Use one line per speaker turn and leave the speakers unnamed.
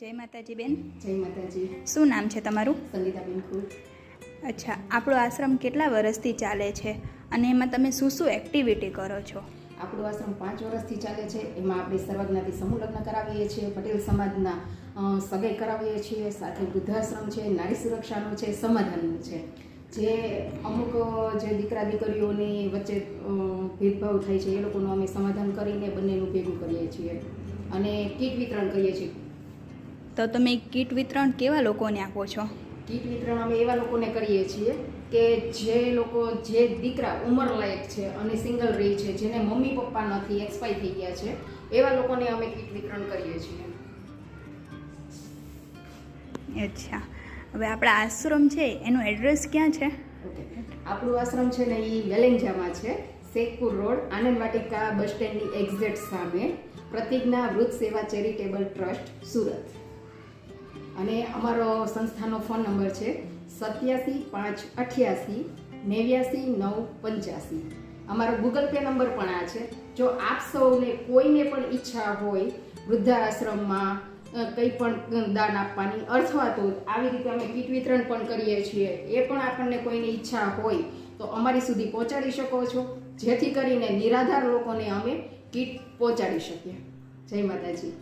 જય માતાજી બેન.
જય માતાજી.
શું નામ છે તમારું?
સંગીતાબેન ખુલ
અચ્છા આપણો આશ્રમ કેટલા વર્ષથી ચાલે છે અને એમાં તમે શું શું એક્ટિવિટી કરો છો?
આપણો આશ્રમ પાંચ વર્ષથી ચાલે છે. એમાં આપણે સર્વજ્ઞાથી સમૂહ લગ્ન કરાવીએ છીએ પટેલ સમાજના સગાઈ કરાવીએ છીએ સાથે વૃદ્ધાશ્રમ છે નારી સુરક્ષાનું છે સમાધાનનું છે. જે અમુક જે દીકરા દીકરીઓની વચ્ચે ભેદભાવ થાય છે એ લોકોનું અમે સમાધાન કરીને બંનેનું ભેગું કરીએ છીએ. અને કીટ વિતરણ કરીએ છીએ.
તો તમે કીટ વિતરણ કેવા લોકોને આપો છો?
કીટ વિતરણ અમે એવા લોકોને કરીએ છીએ કે જે લોકો જે દીકરા ઉંમર લાયક છે અને સિંગલ રહી છે જેને મમ્મી પપ્પા નથી એક્સપાયર થઈ ગયા છે એવા લોકોને અમે કીટ વિતરણ કરીએ છીએ.
અચ્છા. હવે આપણા આશ્રમ છે એનું એડ્રેસ ક્યાં છે?
આપણું આશ્રમ છે ને એ વેલેન્જામાં છે શેખપુર રોડ આનંદ વાટિકા બસ સ્ટેન્ડની એક્ઝેક્ટ સામે પ્રતિજ્ઞા વૃદ્ધ સેવા ચેરિટેબલ ટ્રસ્ટ સુરત. અને અમારો સંસ્થાનો ફોન નંબર છે સત્યાસી પાંચ અઠ્યાસી નેવ્યાસી નવ પંચ્યાસી. અમારો ગૂગલ પે નંબર પણ આ છે. જો આપ સૌને કોઈને પણ ઈચ્છા હોય વૃદ્ધાશ્રમમાં કંઈ પણ દાન આપવાની અથવા તો આવી રીતે અમે કીટ વિતરણ પણ કરીએ છીએ, એ પણ આપણને કોઈની ઈચ્છા હોય, તો અમારી સુધી પહોંચાડી શકો છો. જેથી કરીને નિરાધાર લોકોને અમે કીટ પહોંચાડી શકીએ. જય માતાજી.